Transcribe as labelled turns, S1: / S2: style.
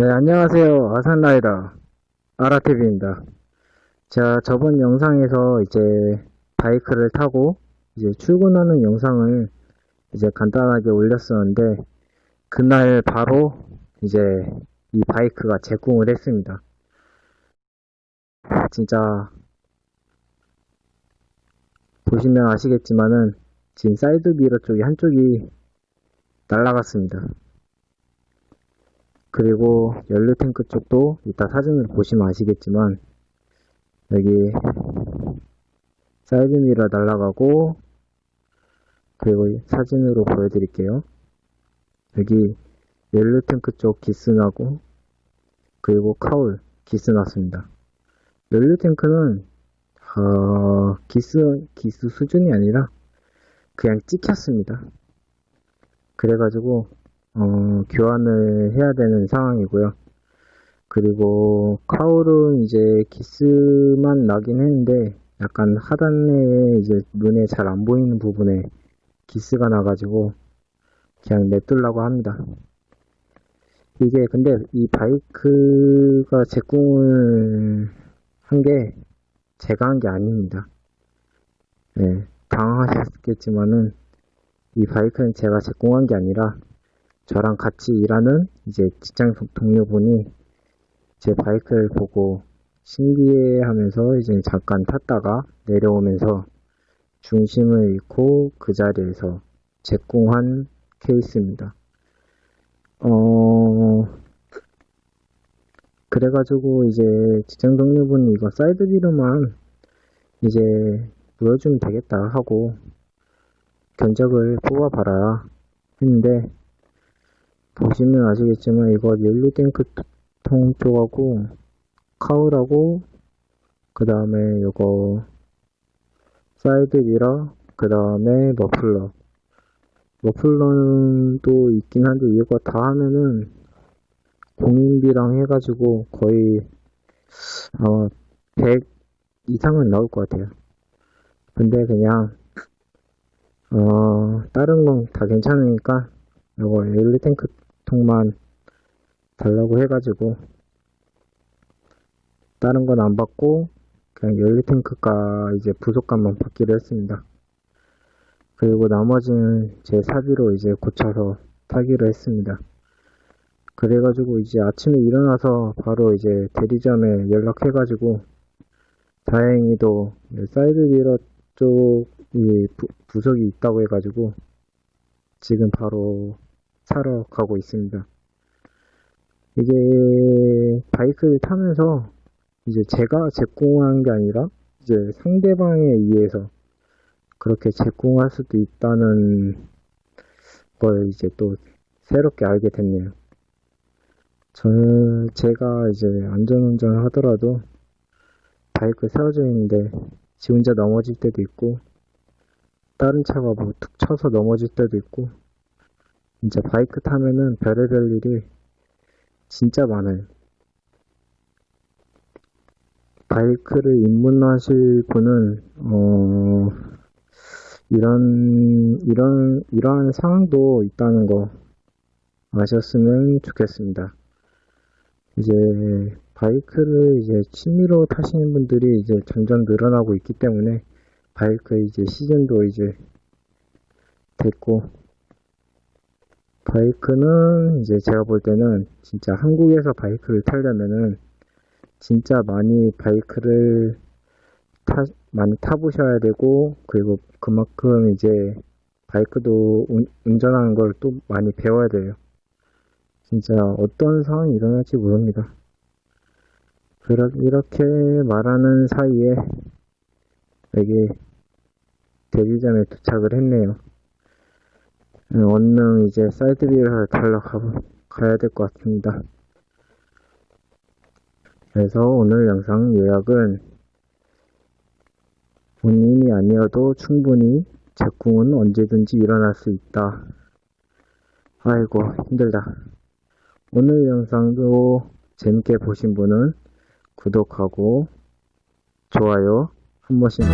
S1: 네, 안녕하세요. 아산라이더 아라TV입니다. 제가 저번 영상에서 이제 바이크를 타고 이제 출근하는 영상을 이제 간단하게 올렸었는데 그날 바로 이제 이 바이크가 재궁을 했습니다. 진짜 보시면 아시겠지만은 지금 사이드 미러 쪽이 한쪽이 날라갔습니다. 그리고 연료 탱크 쪽도 이따 사진을 보시면 아시겠지만 여기 사이드 미러 날라가고 그리고 사진으로 보여드릴게요. 여기 연료 탱크 쪽 기스 나고 그리고 카울 기스 났습니다. 연료 탱크는 어, 기스 기스 수준이 아니라 그냥 찍혔습니다. 그래가지고 어, 교환을 해야 되는 상황이고요. 그리고 카울은 이제 기스만 나긴 했는데 약간 하단에 이제 눈에 잘 안 보이는 부분에 기스가 나가지고 그냥 냅두려고 합니다. 이게 근데 이 바이크가 제 꿈을 한 게 제가 한 게 아닙니다. 네, 당황하셨겠지만은 이 바이크는 제가 제공한 게 아니라 저랑 같이 일하는 이제 직장 동료분이 제 바이크를 보고 신기해 하면서 이제 잠깐 탔다가 내려오면서 중심을 잃고 그 자리에서 제공한 케이스입니다. 어, 그래가지고 이제 직장 동료분이 이거 사이드 비로만 이제 보여주면 되겠다 하고 견적을 뽑아봐라 했는데 보시면 아시겠지만 이거 연료 탱크 통 쪽하고 카울하고 그 다음에 이거 사이드 미러 그 다음에 머플러. 머플러도 있긴 한데 이거 다 하면은 공인비랑 해가지고 거의 어, 100 이상은 나올 것 같아요. 근데 그냥 어 다른 건 다 괜찮으니까 이거 연료 탱크 통만 달라고 해가지고 다른 건 안 받고 그냥 연료 탱크가 이제 부속감만 받기로 했습니다. 그리고 나머지는 제 사비로 이제 고쳐서 타기로 했습니다. 그래가지고 이제 아침에 일어나서 바로 이제 대리점에 연락해가지고 다행히도 사이드 미러 쪽이 부, 부속이 있다고 해가지고 지금 바로 사러 가고 있습니다. 이게 바이크를 타면서 이제 제가 제공한 게 아니라 이제 상대방에 의해서 그렇게 제공할 수도 있다는 걸 이제 또 새롭게 알게 됐네요. 저는 제가 이제 안전운전을 하더라도 바이크 세워져 있는데 지 혼자 넘어질 때도 있고 다른 차가 뭐 툭 쳐서 넘어질 때도 있고 진짜 바이크 타면은 별의별 일이 진짜 많아요. 바이크를 입문하실 분은 어 이런 이런 이러한 상황도 있다는 거 아셨으면 좋겠습니다. 이제 바이크를 이제 취미로 타시는 분들이 이제 점점 늘어나고 있기 때문에 바이크 이제 시즌도 이제 됐고 바이크는 이제 제가 볼 때는 진짜 한국에서 바이크를 타려면은 진짜 많이 바이크를 타, 많이 타보셔야 되고 그리고 그만큼 이제 바이크도 운, 운전하는 걸 또 많이 배워야 돼요. 진짜 어떤 상황이 일어날지 모릅니다. 이렇게 말하는 사이에 여기 대리점에 도착을 했네요. 얼른 이제 사이드비를 달러 가, 가야 될 것 같습니다. 그래서 오늘 영상 요약은 본인이 아니어도 충분히 적궁은 언제든지 일어날 수 있다. 아이고 힘들다. 오늘 영상도 재밌게 보신 분은 구독하고 좋아요 한 번씩